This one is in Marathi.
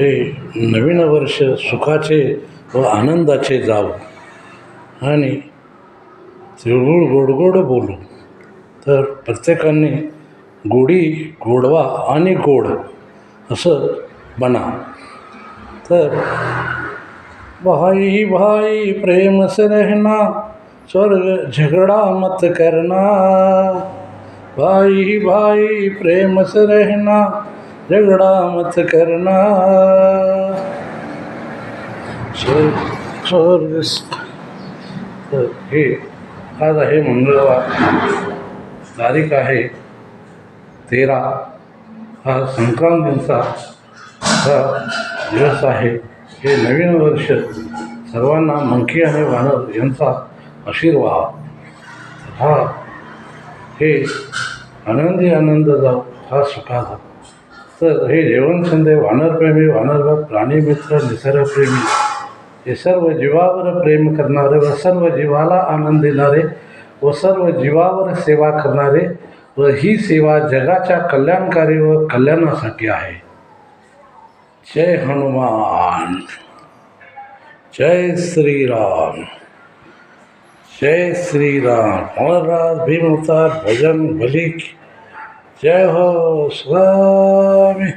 हे नवीन वर्ष सुखाचे व आनंदाचे जावं. आणि तिळगुळ गोड गोड बोलू. तर प्रत्येकाने गोडी गोडवा आणि गोड असं बना. तर भाई भाई प्रेम से रहना स्वर्ग झगड़ा मत करना. भाई भाई प्रेम से रहना झगड़ा मत करना स्वर्ग तर हे आज आहे मंगळवार तारीख आहे तेरा हा संक्रांतीचा हा दिवस आहे हे नवीन वर्ष सर्वांना मंकी आणि वानर यांचा आशीर्वाद हा हे आनंदी आनंद जाऊ हा सुखा जाऊ तर हे जेवणसंदे वानरप्रेमी वानरभक्त प्राणीमित्र निसर्गप्रेमी हे सर्व जीवावर प्रेम करणारे व सर्व जीवाला आनंद देणारे व सर्व जीवावर सेवा करणारे व ही सेवा जगाच्या कल्याणकारी व कल्याणासाठी आहे. जय हनुमान. जय श्रीराम. जय श्रीराम. राज भीम अवतार भजन भली जय हो स्वामी